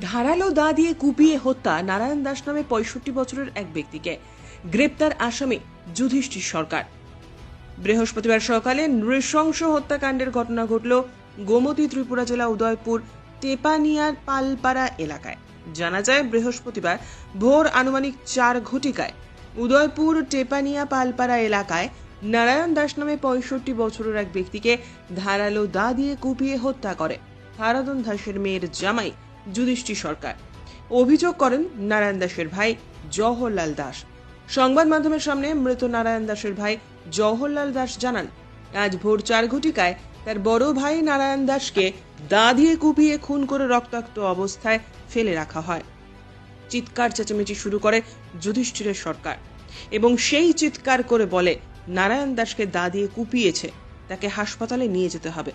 ধারালো দা দিয়ে কুপিয়ে হত্যা নারায়ণ দাস নামে পঁয়ষট্টি বছরের এক ব্যক্তিকে। গ্রেপ্তার আসামি যুধিষ্ঠির সরকার। বৃহস্পতিবার সকালে নৃশংস হত্যাকাণ্ডের ঘটনা ঘটল গোমতী ত্রিপুরা জেলা উদয়পুর টেপানিয়ার পালপাড়া এলাকায়। জানা যায়, বৃহস্পতিবার ভোর আনুমানিক চার ঘটিকায় উদয়পুর টেপানিয়া পালপাড়া এলাকায় নারায়ণ দাস নামে পঁয়ষট্টি বছরের এক ব্যক্তিকে ধারালো দা দিয়ে কুপিয়ে হত্যা করে। হারাদন দাসের মেয়ের জামাই যুধিষ্ঠি সরকার। অভিযোগ করেন নারায়ণ দাসের ভাই জওহরলাল দাস। সংবাদ মাধ্যমের সামনে মৃত নারায়ণ দাসের ভাই জওহরলাল দাস জানান, আজ ভোর চার ঘটিকায় তার বড় ভাই নারায়ণ দাসকে দা দিয়ে কুপিয়ে খুন করে রক্তাক্ত অবস্থায় ফেলে রাখা হয়। চিৎকার চেঁচামেচি শুরু করে যুধিষ্ঠিরের সরকার এবং সেই চিৎকার করে বলে, নারায়ণ দাসকে দা দিয়ে কুপিয়েছে, তাকে হাসপাতালে নিয়ে যেতে হবে।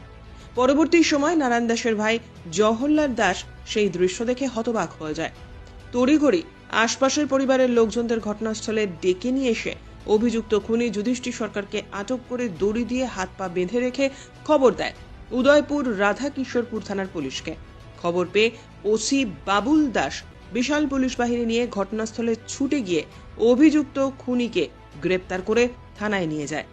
পরবর্তী সময় নারায়ণ দাসের ভাই জওহরলাল দাস সেই দৃশ্য দেখে হতবাক হয়ে যায়। তড়িঘড়ি আশপাশের পরিবারের লোকজনদের ঘটনাস্থলে ডেকে নিয়ে এসে অভিযুক্ত খুনি যুধিষ্ঠির সরকারকে আটক করে দড়ি দিয়ে হাত পা বেঁধে রেখে খবর দেয় উদয়পুর রাধা কিশোরপুর থানার পুলিশকে। খবর পেয়ে ওসি বাবুল দাস বিশাল পুলিশ বাহিনী নিয়ে ঘটনাস্থলে ছুটে গিয়ে অভিযুক্ত খুনিকে গ্রেপ্তার করে থানায় নিয়ে যায়।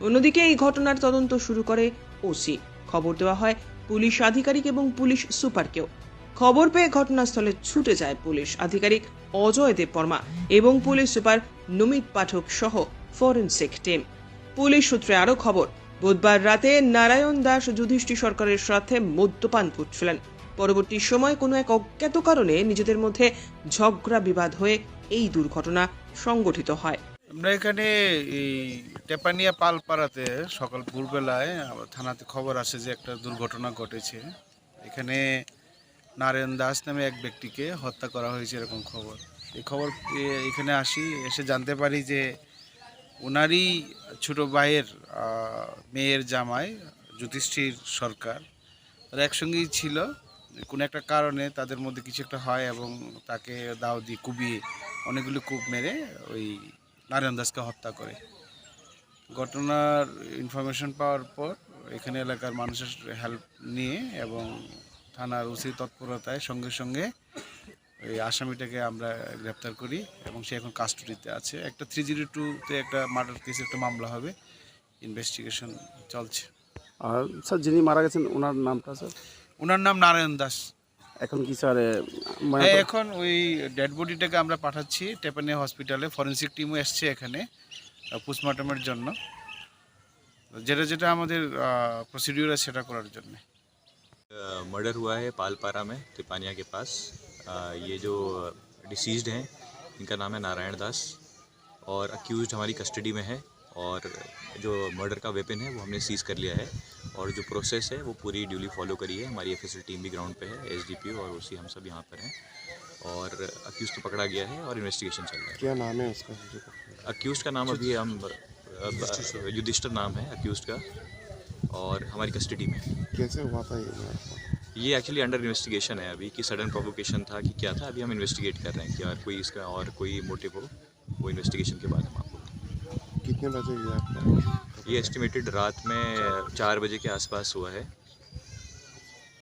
অন্যদিকে এই ঘটনার তদন্ত শুরু করে ওসি। খবর দেওয়া হয় পুলিশ আধিকারিক এবং পুলিশ সুপারকেও। খবর পেয়ে ঘটনাস্থলে ছুটে যায় পুলিশ আধিকারিক অজয় দেববর্মা এবং পুলিশ সুপার নমিত পাঠক সহ ফরেনসিক টিম। পুলিশ সূত্রে আরও খবর, বুধবার রাতে নারায়ণ দাস যুধিষ্ঠি সরকারের সাথে মদ্যপান করছিলেন পরবর্তী সময় কোনো এক অজ্ঞাত কারণে নিজেদের মধ্যে ঝগড়া বিবাদ হয়ে এই দুর্ঘটনা সংগঠিত হয়। আমরা এখানে টেপানিয়া পালপাড়াতে সকাল ভোরবেলায় থানাতে খবর আসে যে একটা দুর্ঘটনা ঘটেছে। এখানে নারায়ণ দাস নামে এক ব্যক্তিকে হত্যা করা হয়েছে এরকম খবর। এই খবর এখানে আসি, এসে জানতে পারি যে ওনারই ছোট ভাইয়ের মেয়ের জামাই যুধিষ্ঠির সরকার। তারা একসঙ্গেই ছিল। কোনো একটা কারণে তাদের মধ্যে কিছু একটা হয় এবং তাকে দাও দিয়ে কুবিয়ে অনেকগুলো কূপ মেরে ওই নারায়ণ দাসকে হত্যা করে। ঘটনার ইনফরমেশন পাওয়ার পর এখানে এলাকার মানুষের হেল্প নিয়ে এবং থানার উচিত তৎপরতায় সঙ্গে সঙ্গে ওই আসামিটাকে আমরা গ্রেপ্তার করি এবং সে এখন কাস্টডিতে আছে। একটা থ্রি জিরো টুতে একটা মার্ডার কেসে একটা মামলা হবে। ইনভেস্টিগেশন চলছে। আর স্যার যিনি মারা গেছেন ওনার নামটা স্যার? ওনার নাম নারায়ণ দাস। এখন কি স্যার মানে হ্যাঁ, এখন ওই ডেড বডিটাকে আমরা পাঠাচ্ছি। টেপানিয়া হসপিটালে ফরেন্সিক টিমও এসছে এখানে। পোস্টমর্টমের জন্য যেটা যেটা আমাদের প্রসিডিউর আছে সেটা করার জন্য मर्डर हुआ है पालपारा में तिपानिया के पास अ, ये जो डिसीज्ड हैं इनका नाम है नारायण दास और अक्यूज़ड हमारी कस्टडी में है और जो मर्डर का वेपन है वो हमने सीज़ कर लिया है और जो प्रोसेस है वो पूरी ड्यूली फॉलो करी है। हमारी एफ़ टीम भी ग्राउंड पे है एस और ओसी हम सब यहाँ पर हैं। और अक्यूज़ तो पकड़ा गया है और इन्वेस्टिगेशन चल रहा है। क्या नाम है उसका? अक्यूज़ड का नाम अभी हम युधिष्ठिर नाम है अक्यूज़ का। और हमारी कस्टडी में कैसे हुआ था ये ये एक्चुअली अंडर इन्वेस्टिगेशन है अभी कि सडन प्रोवोकेशन था कि क्या था। अभी हम इन्वेस्टिगेट कर रहे हैं कि और कोई इसका और कोई मोटिव हो वो इन्वेस्टिगेशन के बाद हम आपको कितने बजे आपका ये एस्टिमेटेड रात में चार बजे के आसपास हुआ है।